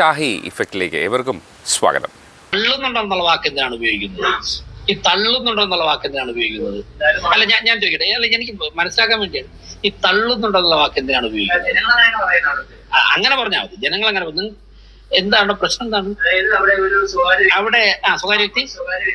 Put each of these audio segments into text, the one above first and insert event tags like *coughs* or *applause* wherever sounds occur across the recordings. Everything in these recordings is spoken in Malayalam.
ഷാഹി ഇഫക്റ്റിലേക്ക് ഏവർക്കും സ്വാഗതം. തള്ളുന്നുണ്ടെന്നുള്ള വാക്ക് എന്തിനാണ് ഉപയോഗിക്കുന്നത്? ഈ തള്ളുന്നുണ്ടെന്നുള്ള വാക്ക് എന്തിനാണ് ഉപയോഗിക്കുന്നത്? അല്ല ഞാൻ ഞാൻ ചോദിക്കട്ടെ. അല്ല എനിക്ക് മനസ്സിലാക്കാൻ വേണ്ടിയാണ്. ഈ തള്ളുന്നുണ്ടെന്നുള്ള വാക്ക് എന്തിനാണ് ഉപയോഗിക്കുന്നത്? അങ്ങനെ പറഞ്ഞാൽ മതി. ജനങ്ങൾ അങ്ങനെ. എന്താണ് പ്രശ്നം എന്താണ്? അവിടെ ആ സ്വകാര്യ വ്യക്തി? സ്വകാര്യ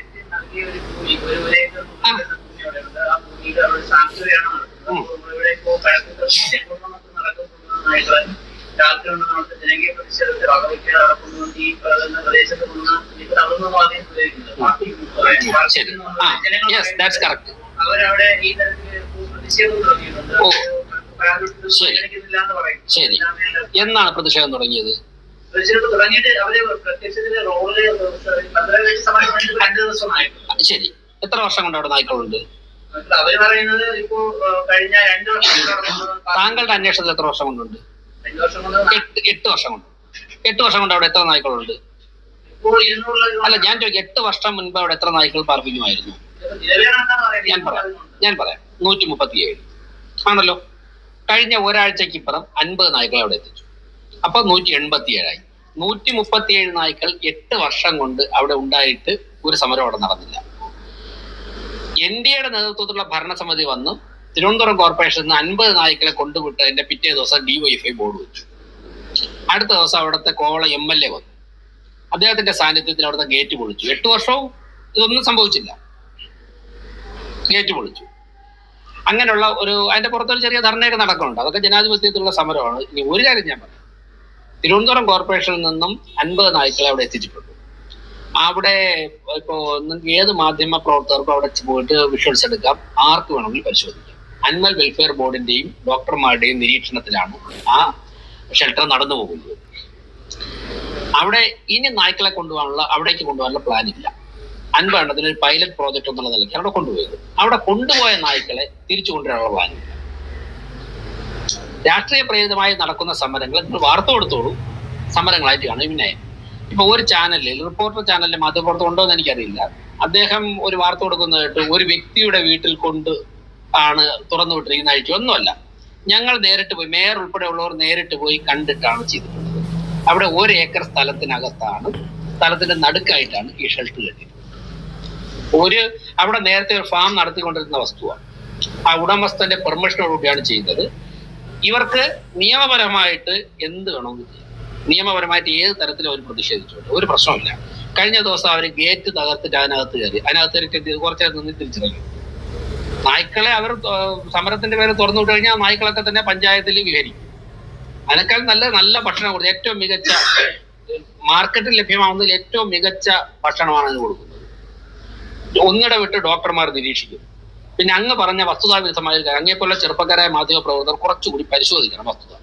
ശരി. ആ യെസ് ദാറ്റ്സ് കറക്റ്റ് അവരവിടെ ഈ തരത്തിൽ പ്രതിഷേധം തുടങ്ങിയിട്ടുണ്ട്. ഓ. പരാതി ശരി. എന്നാണ് പ്രതിഷേധം തുടങ്ങിയത്? ശരി. എത്ര വർഷം കൊണ്ട് അവിടെ നായ്ക്കളുണ്ട്? അവർ പറയുന്നത് ഇപ്പോ കഴിഞ്ഞ രണ്ട് വർഷം കൊണ്ട് *coughs* താങ്കളുടെ അന്വേഷണത്തിൽ എത്ര വർഷം കൊണ്ടുണ്ട്? എട്ട് വർഷം കൊണ്ട്. എട്ട് വർഷം കൊണ്ട് അവിടെ എത്ര നായ്ക്കളുണ്ട്? അല്ല ഞാൻ ചോദിക്കും എട്ട് വർഷം മുൻപ് അവിടെ എത്ര നായ്ക്കൾ പാർപ്പിക്കുമായിരുന്നു? ഞാൻ പറയാം ഞാൻ പറയാം. നൂറ്റി മുപ്പത്തി ഏഴ് ആണല്ലോ. കഴിഞ്ഞ ഒരാഴ്ചക്ക് ഇപ്പുറം അൻപത് നായ്ക്കൾ അവിടെ എത്തിച്ചു. അപ്പൊ നൂറ്റി എൺപത്തി ഏഴായി നൂറ്റി മുപ്പത്തി ഏഴ് നായ്ക്കൾ എട്ട് വർഷം കൊണ്ട് അവിടെ ഉണ്ടായിട്ട് ഒരു സമരം അവിടെ നടന്നില്ല. എൻ ഡി എയുടെ നേതൃത്വത്തിലുള്ള ഭരണസമിതി വന്ന് തിരുവനന്തപുരം കോർപ്പറേഷനിൽ നിന്ന് അൻപത് നായ്ക്കളെ കൊണ്ടുവിട്ടതിന്റെ പിറ്റേ ദിവസം ഡിവൈഎഫ്ഐ ബോർഡ് വെച്ചു. അടുത്ത ദിവസം അവിടുത്തെ കോവള എം എൽ എ വന്നു. അദ്ദേഹത്തിന്റെ സാന്നിധ്യത്തിൽ അവിടുത്തെ ഗേറ്റ് പൊളിച്ചു. എട്ട് വർഷവും ഇതൊന്നും സംഭവിച്ചില്ല. ഗേറ്റ് പൊളിച്ചു. അങ്ങനെയുള്ള ഒരു അതിന്റെ പുറത്തൊരു ചെറിയ ധർണയൊക്കെ നടക്കുന്നുണ്ട്. അതൊക്കെ ജനാധിപത്യത്തിലുള്ള സമരമാണ്. ഇനി ഒരു കാര്യം ഞാൻ പറയാം. തിരുവനന്തപുരം കോർപ്പറേഷനിൽ നിന്നും അൻപത് നായ്ക്കളെ അവിടെ എത്തിച്ചിട്ടുണ്ട്. അവിടെ ഇപ്പോ നിങ്ങൾക്ക് ഏത് മാധ്യമ പ്രവർത്തകർക്കും അവിടെ പോയിട്ട് വിഷ്വൽസ് എടുക്കാം. ആർക്ക് വേണമെങ്കിലും പരിശോധിക്കാം. അനിമൽ വെൽഫെയർ ബോർഡിന്റെയും ഡോക്ടർമാരുടെയും നിരീക്ഷണത്തിലാണ് ആ ഷെൽട്ടർ നടന്നു പോകുന്നത് അവിടെ ഇനി നായ്ക്കളെ കൊണ്ടുപോകാനുള്ള അവിടേക്ക് കൊണ്ടുപോകാനുള്ള പ്ലാൻ ഇല്ല. അൻപെണ്ണത്തിന് ഒരു പൈലറ്റ് പ്രോജക്റ്റ് എന്നുള്ള നിലയ്ക്ക് അവിടെ കൊണ്ടുപോയത് അവിടെ കൊണ്ടുപോയ നായ്ക്കളെ തിരിച്ചു കൊണ്ടുവരാനുള്ള പ്ലാൻ ഇല്ല. രാഷ്ട്രീയ പ്രേരിതമായി നടക്കുന്ന സമരങ്ങൾ നിങ്ങൾ വാർത്ത കൊടുത്തോളൂ. സമരങ്ങളായിട്ട് കാണും. പിന്നെ ഇപ്പൊ ഒരു ചാനലിൽ റിപ്പോർട്ടർ ചാനലിൽ മാധ്യമപ്രവർത്തനം ഉണ്ടോ എന്ന് എനിക്കറിയില്ല. അദ്ദേഹം ഒരു വാർത്ത കൊടുക്കുന്നതായിട്ട് ഒരു വ്യക്തിയുടെ വീട്ടിൽ കൊണ്ട് ആണ് തുറന്നു വിട്ടിരിക്കുന്ന ഒന്നുമല്ല. ഞങ്ങൾ നേരിട്ട് പോയി മേയർ ഉൾപ്പെടെയുള്ളവർ നേരിട്ട് പോയി കണ്ടിട്ടാണ് ചെയ്തിട്ടുള്ളത്. അവിടെ ഒരു ഏക്കർ സ്ഥലത്തിനകത്താണ് സ്ഥലത്തിന്റെ നടുക്കായിട്ടാണ് ഈ ഷെൽട്ടർ കെട്ടിയത്. ഒരു അവിടെ നേരത്തെ ഒരു ഫാം നടത്തിക്കൊണ്ടിരുന്ന വസ്തുവാണ്. ആ ഉടമസ്ഥന്റെ പെർമിഷനോടുകൂടിയാണ് ചെയ്യുന്നത് ഇവർക്ക് നിയമപരമായിട്ട് എന്ത് വേണമെങ്കിലും ചെയ്യാം. നിയമപരമായിട്ട് ഏത് തരത്തിലും അവർ പ്രതിഷേധിച്ചോട്ടെ. ഒരു പ്രശ്നമില്ല കഴിഞ്ഞ ദിവസം അവർ ഗേറ്റ് തകർത്തിട്ട് അതിനകത്ത് കയറി. അതിനകത്ത് കയറി കുറച്ചേരം നിന്ന് തിരിച്ചിറങ്ങി. നായ്ക്കളെ അവർ സമരത്തിന്റെ പേര് തുറന്നു വിട്ട് കഴിഞ്ഞാൽ നായ്ക്കളൊക്കെ തന്നെ പഞ്ചായത്തിൽ വിഹരിക്കും. അതിനേക്കാൾ നല്ല നല്ല ഭക്ഷണം കൊടുത്ത് ഏറ്റവും മികച്ച മാർക്കറ്റിൽ ലഭ്യമാവുന്നതിൽ ഏറ്റവും മികച്ച ഭക്ഷണമാണ് അതിന് കൊടുക്കുന്നത്. ഒന്നിട വിട്ട് ഡോക്ടർമാർ നിരീക്ഷിക്കും. പിന്നെ അങ്ങ് പറഞ്ഞ വസ്തുതാവിരുദ്ധമായ കാര്യം അങ്ങേപ്പോലുള്ള ചെറുപ്പക്കാരായ മാധ്യമ പ്രവർത്തകർ കുറച്ചുകൂടി പരിശോധിക്കണം വസ്തുത.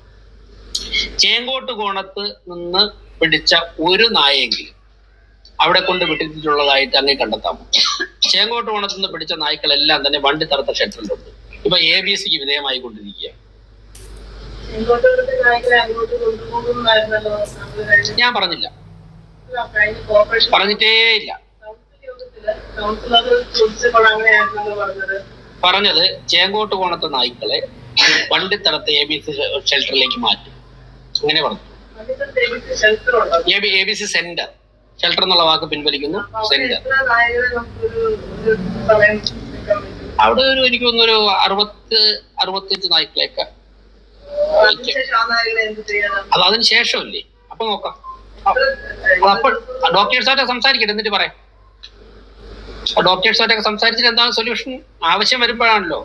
ചേങ്കോട്ട് കോണത്ത് നിന്ന് പിടിച്ച ഒരു നായെങ്കിലും അവിടെ കൊണ്ട് വിട്ടിട്ടുള്ളതായിട്ട് അങ്ങേ കണ്ടെത്താമോ ചേങ്കോട്ട് കോണത്ത് നിന്ന് പിടിച്ച നായ്ക്കളെല്ലാം തന്നെ വണ്ടി തറുത്ത ക്ഷേത്രത്തിലുണ്ട്. ഇപ്പൊ എ ബി സിക്ക് വിധേയമായി കൊണ്ടിരിക്കുക ഞാൻ പറഞ്ഞില്ല. പറഞ്ഞിട്ടേ ഇല്ല. പറഞ്ഞത്. ചേങ്കോട്ട് കോണത്തെ നായ്ക്കളെ വണ്ടിത്തടത്തെ എ ബി സി ഷെൽട്ടറിലേക്ക് മാറ്റും. അങ്ങനെ പറഞ്ഞു. A B C centre shelter എന്നുള്ള വാക്ക് പിൻവലിക്കുന്നു. സെന്റർ അവിടെ ഒരു എനിക്ക് തോന്നുന്നു ഒരു അറുപത്ത് അറുപത്തിയഞ്ച് നായ്ക്കളെയൊക്കെ അതിനുശേഷം ആ നായകളെ എന്ത് ചെയ്യണം അത് അതിന് ശേഷമല്ലേ? അപ്പൊ നോക്കാം. അപ്പോൾ ഡോക്ടേഴ്സായിട്ട് സംസാരിക്കട്ടെ എന്നിട്ട് പറയാം. ഡോക്ടേഴ്സായിട്ടൊക്കെ സംസാരിച്ചിട്ട് എന്താണ് സൊല്യൂഷൻ ആവശ്യം വരുമ്പോഴാണല്ലോ.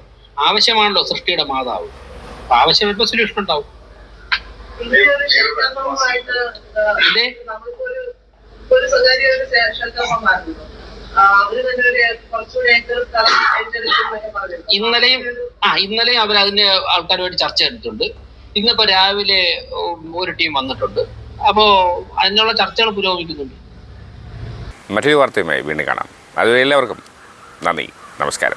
ആവശ്യമാണല്ലോ സൃഷ്ടിയുടെ മാതാവ്. അപ്പൊ ആവശ്യം വരുമ്പോ സൊല്യൂഷൻ ഉണ്ടാവും. ഇന്നലെയും ആ ഇന്നലെയും അവർ അതിന്റെ ആൾക്കാരുമായിട്ട് ചർച്ച ചെയ്തിട്ടുണ്ട്. ഇന്നിപ്പോ രാവിലെ ഒരു ടീം വന്നിട്ടുണ്ട്. അപ്പോ അതിനുള്ള ചർച്ചകൾ പുരോഗമിക്കുന്നുണ്ട്. മറ്റൊരു വാർത്തയുമായി വീണ്ടും കാണാം. അതുവരെ എല്ലാവർക്കും നന്ദി. നമസ്കാരം.